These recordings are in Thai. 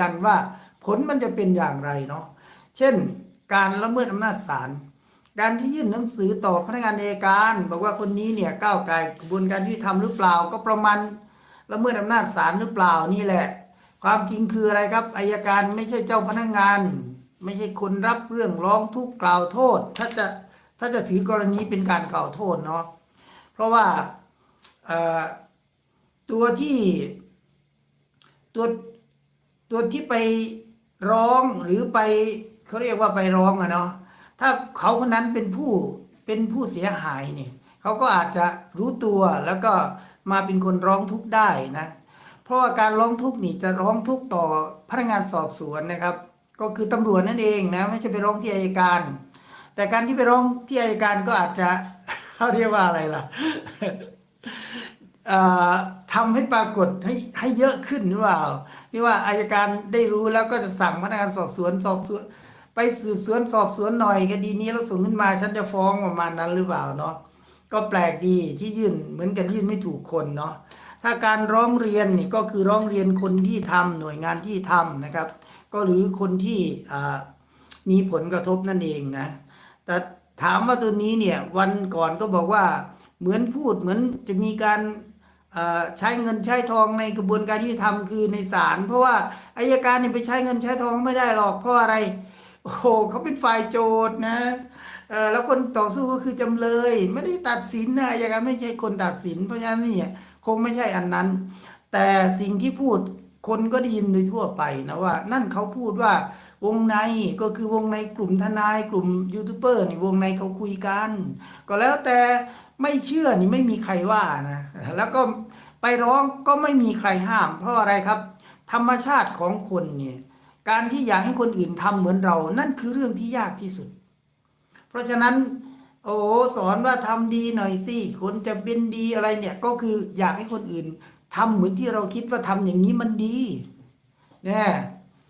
กันว่า ผลมันจะเป็นอย่างไรเนาะเช่น การละเมิดอำนาจศาลการที่ยื่นหนังสือต่อพนักงานอัยการ บอกว่าคนนี้เนี่ยก้าวไก่กระบวนการยุติธรรมหรือเปล่า ก็ประมาณละเมิดอำนาจศาลหรือเปล่านี่แหละ ความจริงคืออะไรครับอายการไม่ใช่เจ้าพนักงาน ไม่ใช่คนรับเรื่องร้องทุกข์กล่าวโทษ ถ้าจะถ้าจะถือกรณีเป็นการกล่าวโทษเนาะเพราะว่าตัวที่ตัว ตัวที่ไปร้องหรือไปเขาเรียกว่าไปร้องอะเนาะถ้าเขาคนนั้นเป็นผู้เป็นผู้เสียหายเนี่ยเขาก็อาจจะรู้ตัวแล้วก็มาเป็นคนร้องทุกข์ได้นะ เพราะว่าการร้องทุกข์นี่จะร้องทุกข์ต่อพนักงานสอบสวนนะครับ ก็คือตำรวจนั่นเองนะไม่ใช่ไปร้องที่อัยการ แต่การที่ไปร้องที่อัยการก็อาจจะเขาเรียกว่าอะไรล่ะ ทำให้ปรากฏให้ให้เยอะขึ้นหรือเปล่านี่ว่าอายการได้รู้แล้วก็จะสั่งพนักงานสอบสวนสอบสวน ไปสืบสวนสอบสวนหน่อยคดีนี้แล้วส่งขึ้นมาฉันจะฟ้องประมาณนั้นหรือเปล่าเนาะก็แปลกดีที่ยื่นเหมือนกันยื่นไม่ถูกคนเนาะถ้าการร้องเรียนนี่ก็คือร้องเรียนคนที่ทำหน่วยงานที่ทำนะครับ ก็หรือคนที่มีผลกระทบนั่นเองนะแต่ถามว่าตัวนี้เนี่ยวันก่อนก็บอกว่าเหมือนพูดเหมือนจะมีการ ใช้เงินใช้ทองในกระบวนการยุติธรรมคือในศาลเพราะว่าอายการเนี่ยไปใช้เงินใช้ทองไม่ได้หรอกเพราะอะไร โอ้โหเขาเป็นฝ่ายโจทย์นะแล้วคนต่อสู้ก็คือจำเลย ไม่ได้ตัดสินนะอายการไม่ใช่คนตัดสิน เพราะฉะนั้นเนี่ยคงไม่ใช่อันนั้น แต่สิ่งที่พูดคนก็ได้ยินโดยทั่วไปนะว่า นั่นเขาพูดว่า วงในก็คือวงในกลุ่มทนายกลุ่มยูทูบเบอร์นี่วงในเขาคุยกัน ก็แล้วแต่ไม่เชื่อนี่ไม่มีใครว่านะแล้วก็ไปร้องก็ไม่มีใครห้าม เพราะอะไรครับ ธรรมชาติของคนเนี่ยการที่อยากให้คนอื่นทำเหมือนเรา นั่นคือเรื่องที่ยากที่สุด เพราะฉะนั้น โอ้สอนว่าทำดีหน่อยสิคนจะเป็นดีอะไรเนี่ยก็คืออยากให้คนอื่นทำเหมือนที่เราคิดว่าทำอย่างนี้มันดีเนี่ย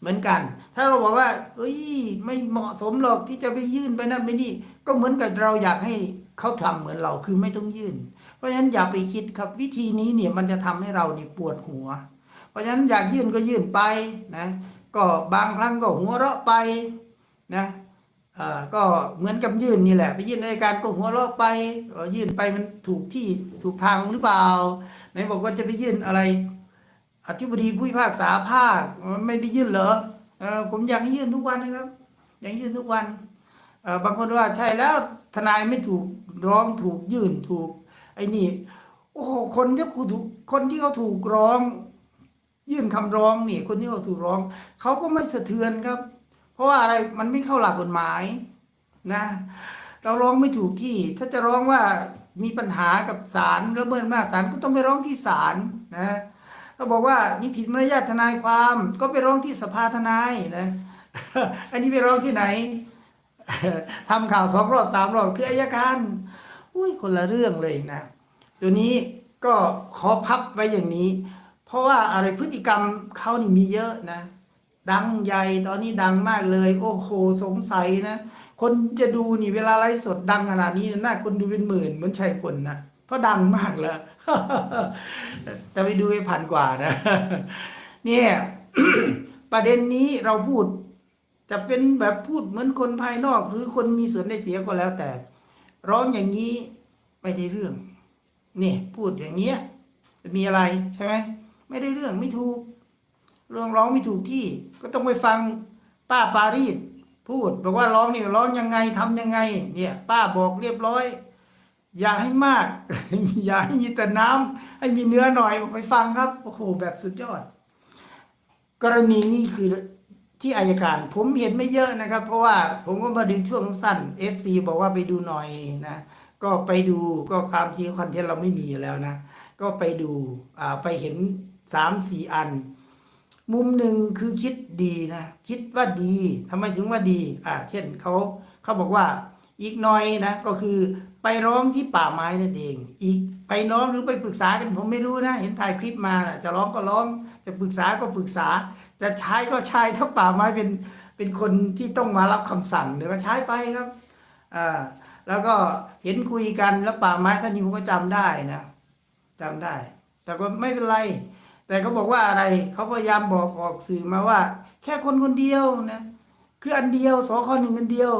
เหมือนกัน ถ้าเราบอกว่า เอ้ย ไม่เหมาะสมหรอกที่จะไปยื่นไปนั่นไปนี่ ก็เหมือนกับเราอยากให้เขาทำเหมือนเราคือไม่ต้องยื่น เพราะฉะนั้นอย่าไปคิดครับวิธีนี้เนี่ยมันจะทำให้เราเนี่ยปวดหัว เพราะฉะนั้นอยากยื่นก็ยื่นไปนะ ก็บางครั้งก็หัวเราะไปนะก็เหมือนกับยื่นนี่แหละ ไปยื่นในการก็หัวเราะไปเอ่อยื่นไปมันถูกที่ถูกทางหรือเปล่าไหนบอกว่าจะไปยื่นอะไร อธิบดีผู้พิพากษาภาคไม่ไปยื่นเหรอ ผมอยากให้ยื่นทุกวันนะครับ อยากยื่นทุกวันเออบางคนว่าใช่แล้วทนายไม่ถูกร้องถูกยื่นถูก ไอ้นี่ โอ้โหคนที่เขาถูกคนที่เขาถูกร้อง ยื่นคำร้องนี่ คนที่เขาถูกร้องเขาก็ไม่สะเทือนครับ เพราะว่าอะไรมันไม่เข้าหลักกฎหมายนะ เราร้องไม่ถูกที่ ถ้าจะร้องว่ามีปัญหากับศาลละเมิดอำนาจศาลก็ต้องไปร้องที่ศาลนะ ถ้าบอกว่านี่ผิดมารยาททนายความก็ไปร้องที่สภาทนายนะอันนี้ไปร้องที่ไหนทำข่าวสองรอบสามรอบคืออายการอุ้ยคนละเรื่องเลยนะตัวนี้ก็ขอพับไว้อย่างนี้ เพราะว่าอะไรพฤติกรรมเขานี่มีเยอะนะ ดังใหญ่ตอนนี้ดังมากเลย โอ้โหสงสัยนะ คนจะดูนี่เวลาไลฟ์สดดังขนาดนี้น่าคนดูเป็นหมื่นเหมือนชัยพลนะ เพราะดังมากแล้ว แต่ไปดูไปพันกว่านะ เนี่ยประเด็นนี้เราพูด จะเป็นแบบพูดเหมือนคนภายนอก หรือคนมีส่วนได้เสียก็แล้วแต่ ร้องอย่างนี้ไม่ได้เรื่อง นี่พูดอย่างเงี้ยจะมีอะไรใช่ไหมไม่ได้เรื่องไม่ถูก เรื่องร้องไม่ถูกที่ ก็ต้องไปฟังป้าปารีสพูดบอกว่าร้องนี่ร้องยังไงทำยังไง เนี่ย ป้าบอกเรียบร้อย อย่าให้มาก อย่าให้มีแต่น้ำให้มีเนื้อหน่อยไปฟังครับโอ้โหแบบสุดยอด กรณีนี้คือที่อายการ ผมเห็นไม่เยอะนะครับ เพราะว่าผมก็มาดูช่วงสั้น FC บอกว่าไปดูหน่อยนะก็ไปดูก็ความจริงคอนเทนต์เราไม่มีอยู่แล้วนะ ก็ไปดูอ่าไปเห็นสามสี่อัน มุมหนึ่งคือคิดดีนะ คิดว่าดีทำไมถึงว่าดี อ่า เช่นเขาเขาบอกว่าอีกหน่อยนะ ก็คือ ไปร้องที่ป่าไม้นั่นเอง อีกไปร้องหรือไปปรึกษากันผมไม่รู้นะ เห็นถ่ายคลิปมานะจะร้องก็ร้อง จะปรึกษาก็ปรึกษา จะใช้ก็ใช้ถ้าป่าไม้เป็นเป็นคนที่ต้องมารับคำสั่งเดี๋ยวก็ใช้ไปครับอ่าแล้วก็เห็นคุยกันแล้วป่าไม้ท่านนี้ผมก็จำได้นะจำได้ แต่ก็ไม่เป็นไร แต่เขาบอกว่าอะไรเขาพยายามบอกออกสื่อมาว่า แค่คนคนเดียวนะ คืออันเดียวสคหนึ่งอันเดียว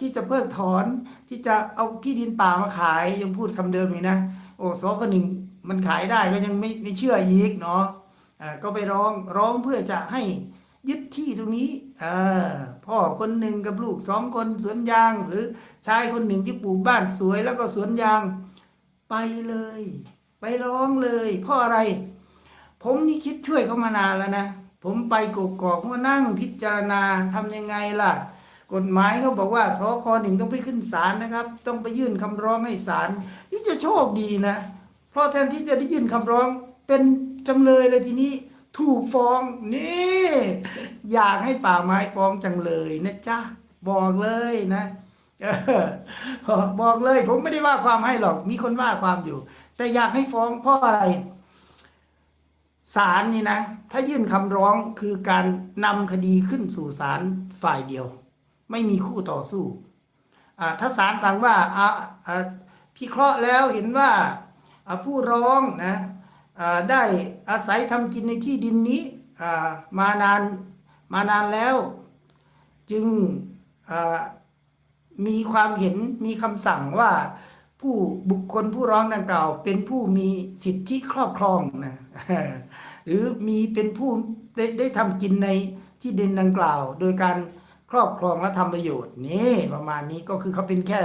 ที่จะเพิกถอนที่จะเอาที่ดินป่ามาขายยังพูดคำเดิมอยู่นะ โอ้สคหนึ่งมันขายได้ก็ยังไม่ไม่เชื่ออีกเนาะก็ไปร้องร้องเพื่อจะให้ยึดที่ตรงนี้อพ่อคนหนึ่งกับลูกสองคนสวนยาง หรือชายคนหนึ่งที่ปลูกบ้านสวยแล้วก็สวนยางไปเลย ไปร้องเลยพราะอะไร ผมนี่คิดช่วยเขามานานแล้วนะ ผมไปกกอกมานั่งพิจารณาทำยังไงล่ะ กฎหมายเขาบอกว่าสคหนึ่งต้องไปขึ้นศาลนะครับ ต้องไปยื่นคำร้องให้ศาลนี่จะโชคดีนะ เพราะแทนที่จะได้ยื่นคำร้องเป็นจำเลยเลยทีนี้ถูกฟ้องนี่อยากให้ป่าไม้ฟ้องจังเลยนะจ๊ะบอกเลยนะบอกเลย ผมไม่ได้ว่าความให้หรอก มีคนว่าความอยู่ แต่อยากให้ฟ้องเพราะอะไร ศาลนี่นะ ถ้ายื่นคำร้องคือการนำคดีขึ้นสู่ศาลฝ่ายเดียว ไม่มีคู่ต่อสู้ถ้าศาลสั่งว่าพิเคราะห์แล้วเห็นว่าผู้ร้องนะได้อาศัยทำกินในที่ดินนี้มานานมานานแล้ว จึงมีความเห็นมีคำสั่งว่าผู้บุคคลผู้ร้องดังกล่าว เป็นผู้มีสิทธิครอบครองนะ หรือมีเป็นผู้ได้ได้ทำกินในที่ดินดังกล่าว โดยการครอบครองและทำประโยชน์นี่ประมาณนี้ก็คือเขาเป็นแค่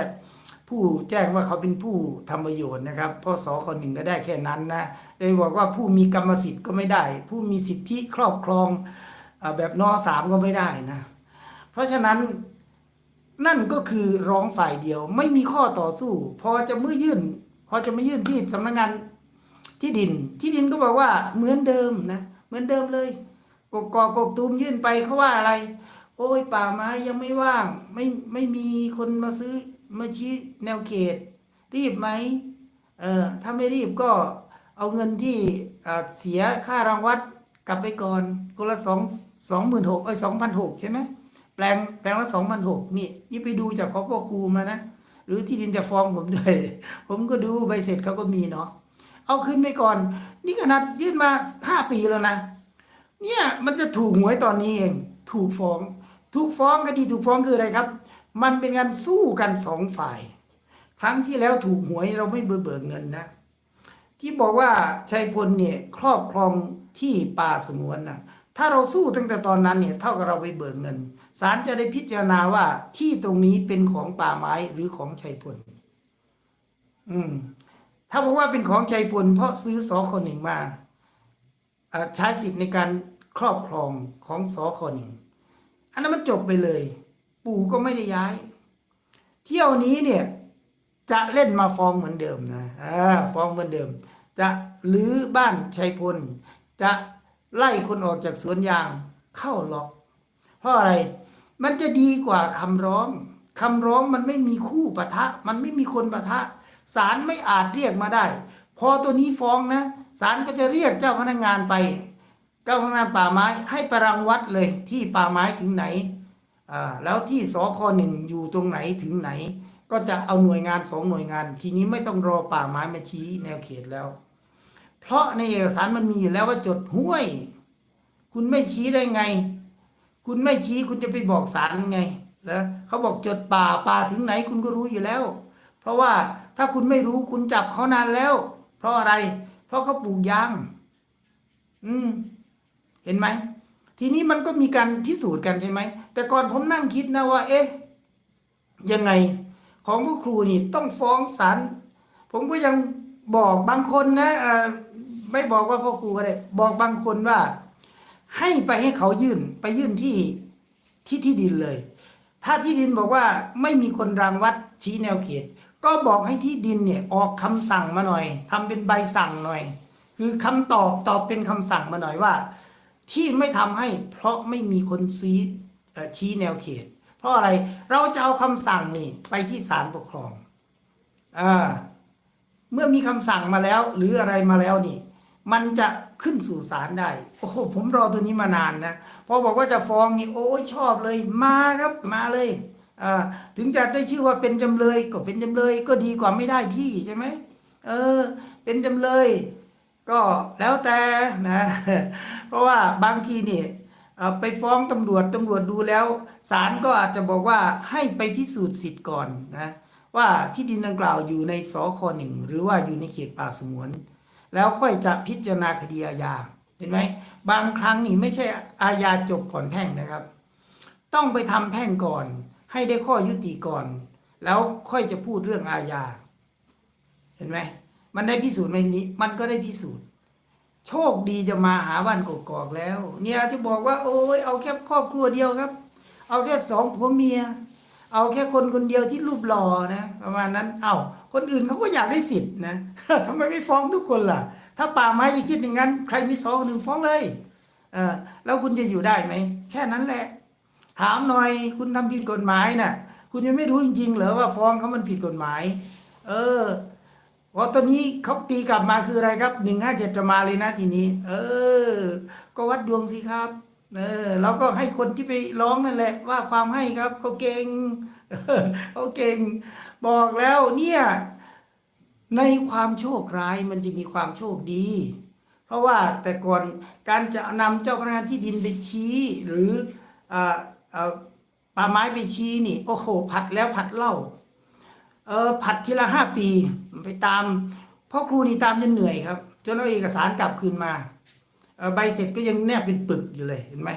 ผู้แจ้งว่าเขาเป็นผู้ทำประโยชน์นะครับพราะสคนหนึ่งก็ได้แค่นั้นนะเลยบอกว่าผู้มีกรรมสิทธิ์ก็ไม่ได้ ผู้มีสิทธิครอบครองอแบบนอสามก็ไม่ได้นะ เพราะฉะนั้นนั่นก็คือร้องฝ่ายเดียวไม่มีข้อต่อสู้ พอจะมือยื่น พอจะมายื่นที่สำนักงาน ที่ดิน ที่ดินก็บอกว่าเหมือนเดิมนะเหมือนเดิมเลยกกอกกกตูมยื่นไปเขาว่าอะไร โอ้ยป่าไม้ยังไม่ว่าง ไม่ไม่มีคนมาซื้อมาชี้แนวเขต รีบไหมเออถ้าไม่รีบก็เอาเงินที่เสียค่ารางวัดกลับไปก่อนคนละสองสองหมื่นหกเอ้ยสองพันหกใช่ไหมแปลงแปลงละสองพันหกนี่นี่ไปดูจากขอพ่อครูมานะ หรือที่ดินจะฟ้องผมด้วย ผมก็ดูใบเสร็จเขาก็มีเนาะ เอาขึ้นไปก่อน นี่ขนาดยื่นมาห้าปีแล้วนะ เนี่ยมันจะถูกหวยตอนนี้เอง ถูกฟ้อง ถูกฟ้องคดีถูกฟ้องคืออะไรครับ มันเป็นการสู้กันสองฝ่าย ครั้งที่แล้วถูกหวยเราไม่เบิกเบิกเงินนะ ที่บอกว่าชัยพลเนี่ยครอบครองที่ป่าสงวนนะถ้าเราสู้ตั้งแต่ตอนนั้นเนี่ยเท่ากับเราไปเบิกเงินศาลจะได้พิจารณาว่าที่ตรงนี้เป็นของป่าไม้หรือของชัยพล อืม ถ้าบอกว่าเป็นของชัยพลเพราะซื้อสอคนหนึ่งมาใช้สิทธิ์ในการครอบครองของสอคนหนึ่งอันนั้นมันจบไปเลย ปู่ก็ไม่ได้ย้าย เที่ยวนี้เนี่ยจะเล่นมาฟ้องเหมือนเดิมนะอ่าฟ้องเหมือนเดิม จะรื้อบ้านชัยพล จะไล่คนออกจากสวนยางเข้าล็อกเพราะอะไร มันจะดีกว่าคำร้องคำร้องมันไม่มีคู่ปะทะ มันไม่มีคนปะทะ ศาลไม่อาจเรียกมาได้ พอตัวนี้ฟ้องนะศาลก็จะเรียกเจ้าพนักงานไป เจ้าพนักงานป่าไม้ให้ประรังวัดเลยที่ป่าไม้ถึงไหนอ่าแล้วที่สคหนึ่งอยู่ตรงไหนถึงไหน ก็จะเอาหน่วยงานสองหน่วยงาน ทีนี้ไม่ต้องรอป่าไม้มาชี้แนวเขตแล้ว เพราะในเอกสารมันมีอยู่แล้วว่าจดห้วย คุณไม่ชี้ได้ไง คุณไม่ชี้คุณจะไปบอกศาลไงแล้วเขาบอกจดป่าป่าถึงไหนคุณก็รู้อยู่แล้ว เพราะว่า ถ้าคุณไม่รู้คุณจับเขานานแล้ว เพราะอะไร เพราะเขาปลูกยาง อืม เห็นไหม ทีนี้มันก็มีการพิสูจน์กันใช่ไหม แต่ก่อนผมนั่งคิดนะว่า เอ๊ะ ยังไง ของผู้ครูนี่ต้องฟ้องศาล ผมก็ยังบอกบางคนนะเออไม่บอกว่าพ่อครูก็ได้ บอกบางคนว่า ให้ไปให้เขายื่น ไปยื่นที่ที่ที่ดินเลย ถ้าที่ดินบอกว่าไม่มีคนรังวัดชี้แนวเขต ก็บอกให้ที่ดินเนี่ยออกคำสั่งมาหน่อยทำเป็นใบสั่งหน่อย คือคำตอบตอบเป็นคำสั่งมาหน่อยว่า ที่ไม่ทำให้เพราะไม่มีคนชี้ชี้แนวเขต เพราะอะไรเราจะเอาคำสั่งนี่ไปที่ศาลปกครองอ่าเมื่อมีคำสั่งมาแล้ว หรืออะไรมาแล้วนี่ มันจะขึ้นสู่ศาลได้โอ้โหผมรอตัวนี้มานานนะพอบอกว่าจะฟ้องนี่โอ้ชอบเลยมาครับมาเลย ถึงจะได้ชื่อว่าเป็นจำเลยก็เป็นจำเลยก็ดีกว่าไม่ได้ที่ใช่ไหมเออ เป็นจำเลย ก็แล้วแต่นะ เพราะว่าบางทีเนี่เอ่อไปฟ้องตำรวจตำรวจดูแล้วศาลก็อาจจะบอกว่าให้ไปพิสูจน์สิทธิ์ก่อนนะว่าที่ดินดังกล่าวอยู่ในสคหนึ่งหรือว่าอยู่ในเขตป่าสงวน แล้วค่อยจะพิจารณาคดีอาญาเห็นไหมบางครั้งนี่ไม่ใช่อาญาจบก่อนแพ่งนะครับ ต้องไปทำแพ่งก่อน ให้ได้ข้อยุติก่อน แล้วค่อยจะพูดเรื่องอาญา เห็นไหมมันได้พิสูจน์ไหมทีนี้ มันก็ได้พิสูจน์ โชคดีจะมาหาวันกกอกแล้ว เนี่ยจะบอกว่า โอ้ยเอาแค่ครอบครัวเดียวครับ เอาแค่สองผัวเมีย เอาแค่คนคนเดียวที่รูปหล่อนะประมาณนั้น เอาคนอื่นเขาก็อยากได้สิทธิ์นะทำไมไม่ฟ้องทุกคนล่ะ ถ้าป่าไม้จะคิดอย่างนั้น ใครมีสองคนหนึ่งฟ้องเลยเออแล้วคุณจะอยู่ได้ไหมแค่นั้นแหละ ถามหน่อยคุณทำผิดกฎหมายน่ะ คุณยังไม่รู้จริงๆเหรอว่าฟ้องเขามันผิดกฎหมาย เออพอตอนนี้เขาตีกลับมาคืออะไรครับหนึ่งห้าเจ็ดจะมาเลยนะทีนี้ เออ ก็วัดดวงสิครับ เออเราก็ให้คนที่ไปร้องนั่นแหละ ว่าความให้ครับเขาเก่งเขาเก่ง บอกแล้วเนี่ย ในความโชคร้ายมันจะมีความโชคดี เพราะว่าแต่ก่อนการจะนำเจ้าพนักงานที่ดินไปชี้หรืออ่าอ่าป่าไม้ไปชี้นี่ โอ้โห ผัดแล้วผัดเล่า เออผัดทีละห้าปี ไปตามพ่อครูนี่ตามจนเหนื่อยครับ จนเอาเอกสารกลับคืนมาเอใบเสร็จก็ยังแนบเป็นปึกอยู่เลยเห็นไหม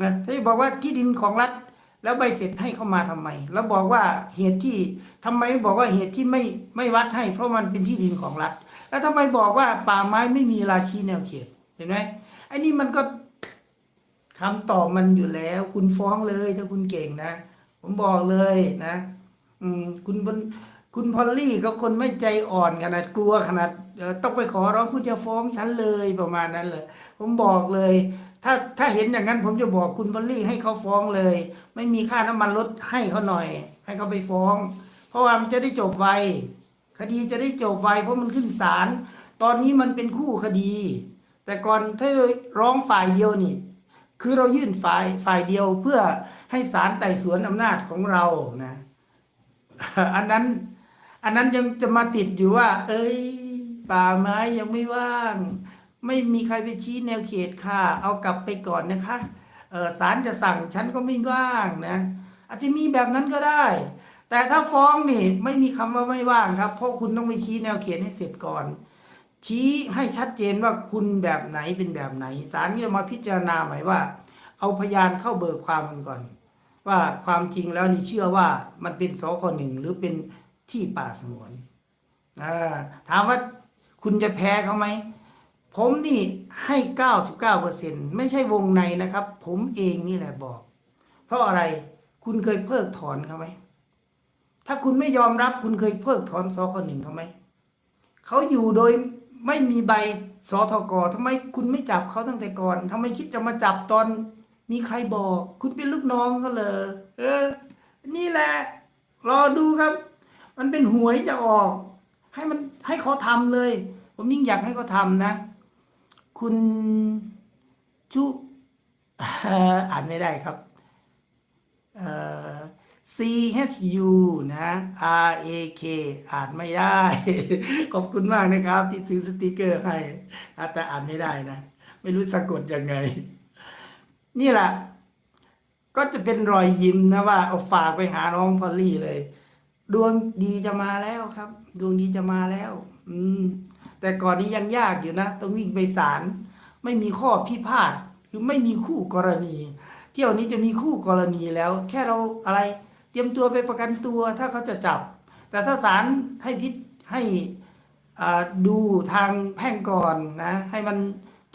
นะถ้าบอกว่าที่ดินของรัฐ แล้วใบเสร็จให้เข้ามาทำไม แล้วบอกว่าเหตุที่ทำไมบอกว่าเหตุที่ไม่ไม่วัดให้ เพราะมันเป็นที่ดินของรัฐ แล้วทำไมบอกว่าป่าไม้ไม่มีราชีแนวเขตเห็นไหมไอ้นี่มันก็ คำตอบมันอยู่แล้ว คุณฟ้องเลยถ้าคุณเก่งนะ ผมบอกเลยนะ อืม คุณบนคุณพอลลี่ก็คนไม่ใจอ่อนขนาดกลัวขนาดต้องไปขอร้องคุณจะฟ้องฉันเลยประมาณนั้นเลย ผมบอกเลย ถ้าถ้าเห็นอย่างนั้นผมจะบอกคุณพอลลี่ให้เขาฟ้องเลย ไม่มีค่าน้ำมันลดให้เขาหน่อย ให้เขาไปฟ้อง เพราะว่ามันจะได้จบไวคดีจะได้จบไวเพราะมันขึ้นศาลตอนนี้มันเป็นคู่คดี แต่ก่อนถ้าร้องฝ่ายเดียวนี่ คือเรายื่นฝ่ายฝ่ายเดียวเพื่อให้ศาลไต่สวนอำนาจของเรานะอันนั้น อันนั้นยังจะมาติดอยู่ว่า เอ้ย ป่าไม้ยังไม่ว่าง ไม่มีใครไปชี้แนวเขตค่ะ เอากลับไปก่อนนะคะเออศาลจะสั่งฉันก็ไม่ว่างนะอาจจะมีแบบนั้นก็ได้ แต่ถ้าฟ้องนี่ไม่มีคำว่าไม่ว่างครับ เพราะคุณต้องไปชี้แนวเขตให้เสร็จก่อน ชี้ให้ชัดเจนว่าคุณแบบไหนเป็นแบบไหนศาลก็จะมาพิจารณาหมายว่า เอาพยานเข้าเบิกความกันก่อน ว่าความจริงแล้วนี่เชื่อว่ามันเป็นสคหนึ่งหรือเป็นที่ป่าสงวนถามว่าคุณจะแพ้เขาไหมผมนี่ให้เก้าสิบเก้าเปอร์เซ็นไม่ใช่วงในนะครับ ผมเองนี่แหละบอก เพราะอะไรคุณเคยเพิกถอนเขาไหมถ้าคุณไม่ยอมรับคุณเคยเพิกถอนสคหนึ่งเขาไหมเขาอยู่โดย ไม่มีใบสทกทำไมคุณไม่จับเขาตั้งแต่ก่อนทำไมคิดจะมาจับตอนมีใครบอก คุณเป็นลูกน้องเขาเลยเออ นี่แหละ รอดูครับ มันเป็นหวยจะออก ให้มันให้เขาทำเลย ผมยิ่งอยากให้เขาทำนะ คุณชุอ่ออ่านไม่ได้ครับ เอ่อ C H U นะ R A K อ่านไม่ได้ ขอบคุณมากนะครับ ที่ซื้อสติกเกอร์ให้แต่อ่านไม่ได้นะ ไม่รู้สะกดยังไง นี่แหละ ก็จะเป็นรอยยิ้มนะว่าเอาฝากไปหาน้องพอลลี่เลย ดวงดีจะมาแล้วครับ ดวงดีจะมาแล้ว อืม แต่ก่อนนี้ยังยากอยู่นะ ต้องวิ่งไปศาลไม่มีข้อพิพาทคือไม่มีคู่กรณี เที่ยวนี้จะมีคู่กรณีแล้ว แค่เราอะไร รียมตัวไปประกันตัวถ้าเขาจะจับ แต่ถ้าศาลให้พิษให้อ่าดูทางแพ่งก่อนนะให้มัน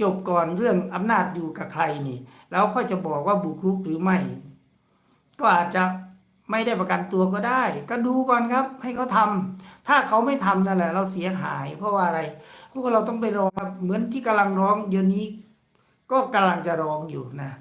จบก่อนเรื่องอำนาจอยู่กับใครนี่ แล้วค่อยจะบอกว่าบุกรุกหรือไม่ ก็อาจจะไม่ได้ประกันตัวก็ได้ ก็ดูก่อนครับ ให้เขาทำถ้าเขาไม่ทำนั่นแหละ เราเสียหาย เพราะว่าอะไรพว่าเราต้องไปร้องเหมือนที่กำลังร้องเดี๋ยวนี้ ก็กำลังจะร้องอยู่นะ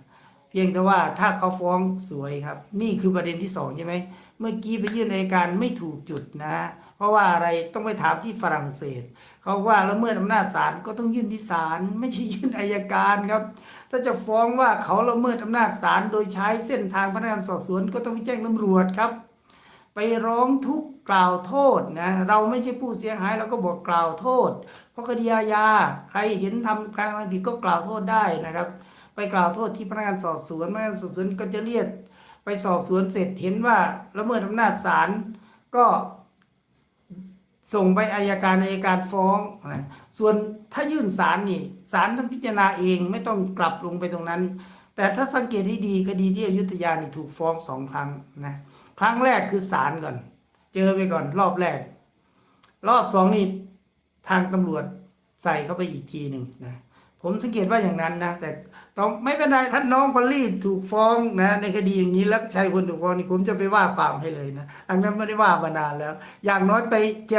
เพียงแต่ว่าถ้าเขาฟ้องสวยครับ นี่คือประเด็นที่สองใช่ไหมเมื่อกี้ไปยื่นอัยการไม่ถูกจุดนะ เพราะว่าอะไรต้องไปถามที่ฝรั่งเศส เขาว่าละเมิดอำนาจศาลก็ต้องยื่นที่ศาลไม่ใช่ยื่นอัยการครับ ถ้าจะฟ้องว่าเขาละเมิดอำนาจศาลโดยใช้เส้นทางพนักงานสอบสวนก็ต้องไปแจ้งตำรวจครับ ไปร้องทุกข์กล่าวโทษนะเราไม่ใช่ผู้เสียหายเราก็บอกกล่าวโทษ เพราะคดีอาญาใครเห็นทำการกระทำผิดก็กล่าวโทษได้นะครับ ไปกล่าวโทษที่พนักงานสอบสวนพนักงานสอบสวนก็จะเรียกไปสอบสวนเสร็จเห็นว่าละเมิดอำนาจศาลก็ส่งไปอายการอายการฟ้องนะส่วนถ้ายื่นศาลนี่ศาลท่านพิจารณาเองไม่ต้องกลับลงไปตรงนั้น แต่ถ้าสังเกตให้ดีคดีที่อยุธยานี่ถูกฟ้องสองครั้งนะครั้งแรกคือศาลก่อน เจอไปก่อนรอบแรก รอบสองนี่ทางตำรวจใส่เข้าไปอีกทีหนึ่งนะผมสังเกตว่าอย่างนั้นนะแต่ ต้องไม่เป็นไรท่านน้องพอลลี่ถูกฟ้องนะ ในคดีอย่างนี้แล้วชัยพลถูกฟ้องนี่ผมจะไปว่าความให้เลยนะอันนั้นไม่ได้ว่ามานานแล้ว อย่างน้อยไปเจ็บ